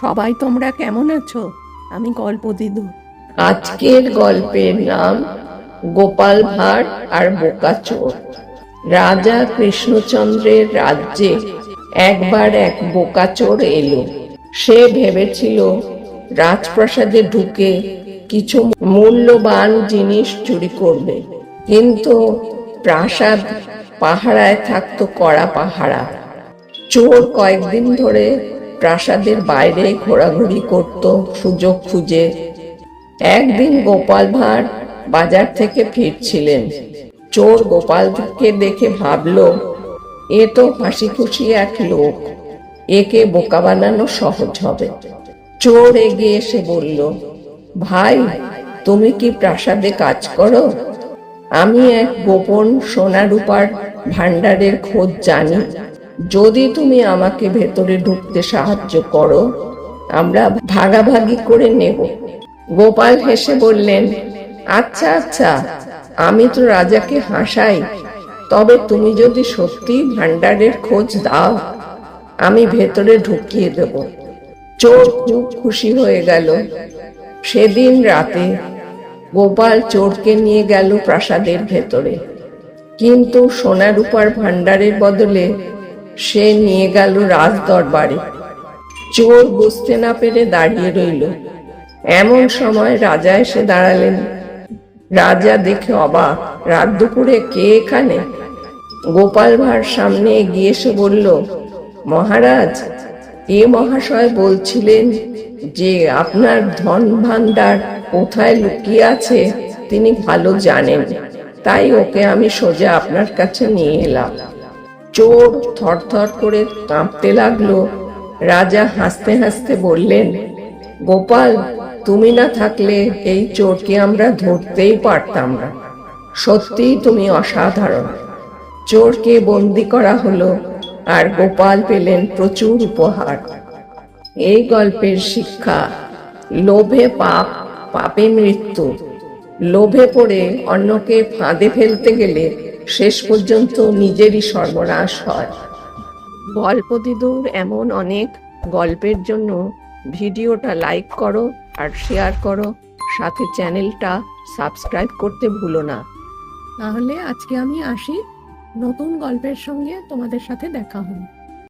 সবাই তোমরা কেমন আছো? আমি গল্প দিদু। আজকের গল্পের নাম গোপাল ভাঁড় আর বোকাচোর রাজা কৃষ্ণচন্দ্রের রাজ্যে একবার এক বোকাচোর এলো। সে ভেবেছিল, রাজপ্রাসাদে ঢুকে কিছু মূল্যবান জিনিস চুরি করবে। কিন্তু প্রাসাদ পাহারায় থাকতো কড়া পাহারা। চোর কয়েকদিন ধরে প্রাসাদের বাইরে ঘোরাঘুরি করত, সুযোগ খুঁজে। একদিন গোপাল ভাঁড় বাজার থেকে ফিরছিলেন। চোর গোপালকে দেখে ভাবলো, এ তো হাসি খুশি এক লোক। একে বোকা বানানো সহজ হবে। চোর এগিয়ে এসে বলল, ভাই, তুমি কি প্রাসাদে কাজ করো? আমি এক গোপন সোনা রূপার ভান্ডারের খোঁজ জানি। যদি তুমি আমাকে ভেতরে ঢুকতে সাহায্য করো, আমরা ভাগাভাগি করে নেব। গোপাল হেসে বললেন আচ্ছা আচ্ছা আমি তো রাজাকে হাসাই। তবে তুমি যদি সত্যি ভান্ডারের খোঁজ দাও, আমি ভেতরে ঢুকিয়ে দেব। চোর খুব খুশি হয়ে গেল। সেদিন রাতে গোপাল চোরকে নিয়ে গেল প্রাসাদের ভেতরে। কিন্তু সোনা রূপার ভান্ডারের বদলে সে নিয়ে গেল রাজ দরবারে চোর বুঝতে না পেরে দাঁড়িয়ে রইল। এমন সময় রাজা এসে দাঁড়ালেন। রাজা দেখে অবাক, রাত দুপুরে কে এখানে? গোপাল ভাঁড় সামনে এগিয়ে এসে বলল, মহারাজ, এ মহাশয় বলছিলেন যে আপনার ধন ভাণ্ডার কোথায় লুকিয়ে আছে তিনি ভালো জানেন। তাই ওকে আমি সোজা আপনার কাছে নিয়ে এলাম। চোর থরথর করে কাঁপতে লাগল। রাজা হাসতে হাসতে বললেন, গোপাল, তুমি না থাকলে এই চোরকে আমরা ধরতেই পারতাম না। সত্যিই তুমি অসাধারণ। চোরকে বন্দি করা হলো আর গোপাল পেলেন প্রচুর উপহার। এই গল্পের শিক্ষা, লোভে পাপ, পাপে মৃত্যু। লোভে পড়ে অন্যকে ফাঁদে ফেলতে গেলে শেষ পর্যন্ত নিজেরই সর্বনাশ হয়। গল্প দিদুর এমন অনেক গল্পের জন্য ভিডিওটা লাইক করো আর শেয়ার করো, সাথে চ্যানেলটা সাবস্ক্রাইব করতে ভুলো না। তাহলে আজকে আমি আসি। নতুন গল্পের সঙ্গে তোমাদের সাথে দেখা হবে।